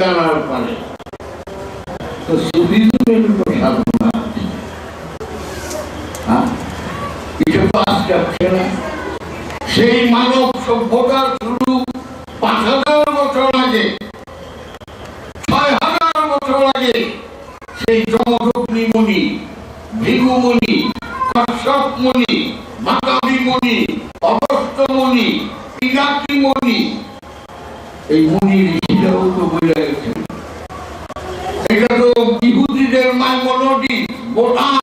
জানার পারে তো সুফিজমের তো সাধনা সেই মানব সভ্যতার শুরু পাঁচ হাজার বছর আগে, ছয় হাজার বছর আগে সেই জমদগ্নি মুনি, ভিগু মুনি, কশ্যপ মুনি, মাতাবি মুনি অগস্ত মুনি, পিনাকি মুনি, এই মুনি মাইমনোডি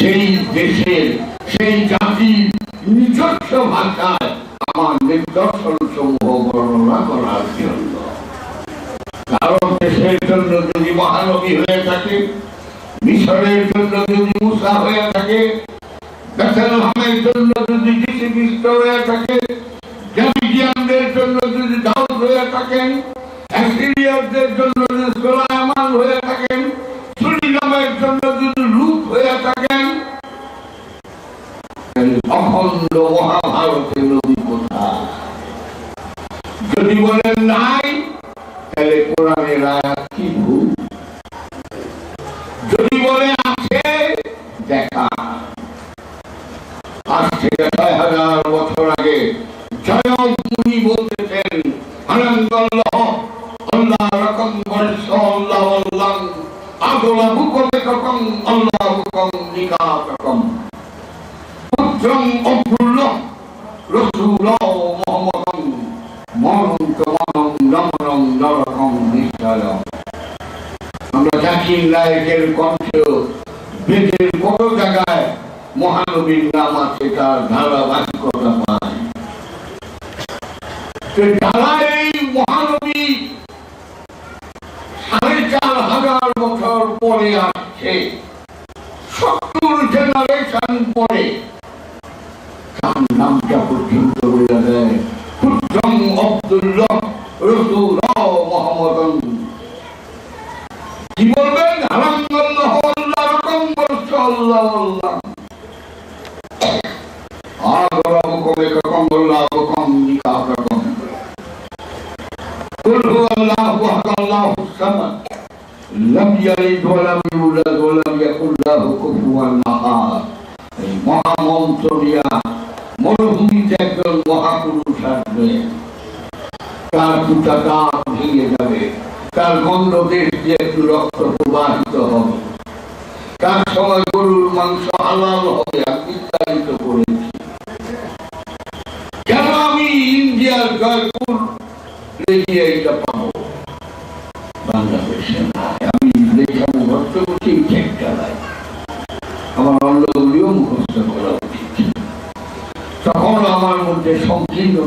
সেই দেশের, সেই জাতির নিজস্ব ভাষায় আমার নিদর্শন সমূহ বর্ণনা করার জন্য। কারণ দেশের জন্য যদি মহানবী হয়ে থাকে, মিশরের জন্য যদি মুসা হয়ে থাকে, বেথেলহামের জন্য যদি যিশু খ্রিস্ট হয়ে থাকে জন্য যদি দাউদ হয়ে থাকেন জন্য যদি সুলাইমান হয়ে থাকেন সুরিনামের জন্য যদি রূপ হয়ে থাকেন তাহলে অখণ্ড মহাভারতের নবী কোথায় যদি বলেন নাই তাহলে কোরআনের আয়াত কি ভুল যদি বলে আছে দেখা আজ থেকে ছয় হাজার বছর আগে জয়ক মুনি বলতেছেন আনন্দাল্লাহ আল্লাহ রকম বর্ষ আল্লাহ আল্লাহ আগলা বুকমে ককম আল্লাহ বুকম নিকা ককম পুত্রং অভ্রুল্ল রসুল মোহাম্মদং মনং কমনং রমনং নরকং নিশ্চয় আমরা জাকির নায়কের কণ্ঠ বেদের কত জায়গায় মহানবীর নাম আছে তার ধারাবাহিকতা পায় তো যারা এই মহানবী সাড়ে চার হাজার বছর পরে আসছে সত্তর জেনারেশন পরে তার নামটা পর্যন্ত বলে দেয় পুত্রম আব্দুল্লাহ রসুল মোহাম্মদন কি বলবেন আলহামদুলিল্লাহ আল্লাহ রকম বলছে আল্লাহ আল্লাহ আগরা হুকুমে ককম আল্লাহ হুকুম নিকা ককম قل هو الله احد الله الصمد لم يلد ولم يولد ولم يكن له كفوا احد এই মহামন্ত্র দিয়া মরুভূমিতে একজন মহাপুরুষ আসবে। তার দুটা দাঁত ভেঙে যাবে। তার গন্ধ দেশ দিয়ে একটু রক্ত প্রবাহিত হবে। তার সময় গরুর মাংস হালাল হবে, আমি বিস্তারিত করেছি কেন আমি ইন্ডিয়ার জয়পুর রেডিয়ে এটা পাবো? বাংলাদেশে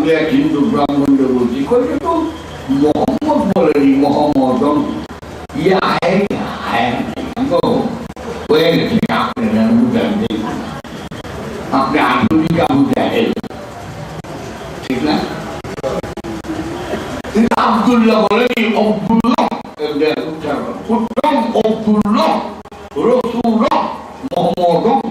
আমি এক হিন্দু ব্রাহ্মণকে বলছি কইছে তো মোহাম্মদ বলেনি মোহাম্মদ ইয়ে আয়েগা আয়েগা হয়ে গেছে আপনারা বুঝান দেখুন আপনি আধুনিক বুঝায় ঠিক না কিন্তু আব্দুল্লাহ বলেনি আব্দুল্লাহ উত্তম আব্দুল্লাহ রসুল মোহাম্মদ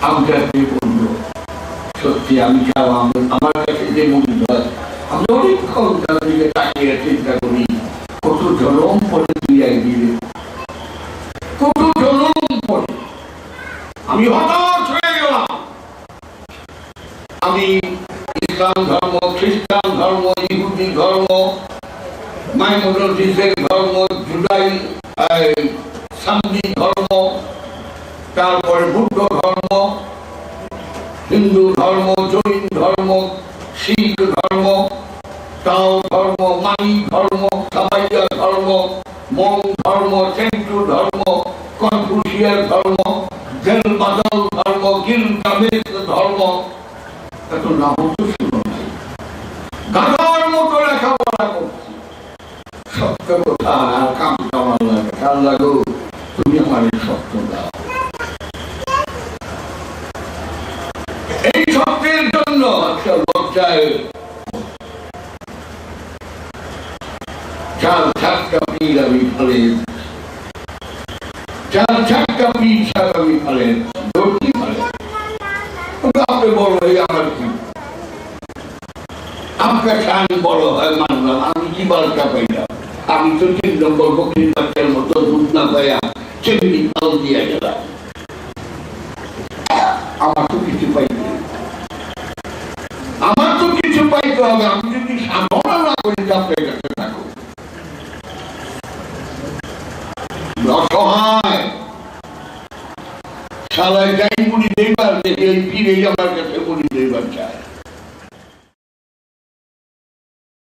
দিয়ে বলল সত্যি, আমি চাও আমি- আমার কাছে যে মনে হয়, আমি অনেকক্ষণ তার দিকে তাকিয়ে চিন্তা করি, কত জনম পরে তুই একদিনে কত জনম পরে আমি হতাশ হয়ে গেলাম। আমি ইসলাম ধর্ম, খ্রিস্টান ধর্ম, ইহুদি ধর্ম মাইনরিটিসের ধর্ম, জুদাই সান্দি ধর্ম তারপরে বুদ্ধ ধর্ম হিন্দু ধর্ম জৈন ধর্ম শিখ ধর্ম তাও ধর্ম মানি ধর্ম সাবাইয়া ধর্ম মং ধর্ম চেন্টু ধর্ম কনফুসিয়ার ধর্ম জেল বাদল ধর্ম গিল কামেশ ধর্ম। এত নাম তো নাই গাধার মতো লেখাপড়া করছি। সত্য কথা আর কাম কামাল লাগে? তুমি আমার এই সত্য দাও। এই সত্যের জন্য লজ্জায় ছাটকা পীর আমি ফলে চাল ছাটকা পীর সাহেব আমি ফলে দর্জি ফলে আপনি বড় হয়ে আমার কি আপনার শান বড় হয় মানলাম আমি কি বার্তা পাইলাম আমি তো তিন নম্বর বকরির বাচ্চার মতো দুধ না পাইয়া চেমনি ফল দিয়ে গেলাম আমার তো কিছু পাইনি আমার তো কিছু পাইতে হবে আমি যদি সাধনা না করি তো আপনার কাছে থাকো অসহায় শালায় যাই মুড়ি দেখবার দেখে এই পীরে আমার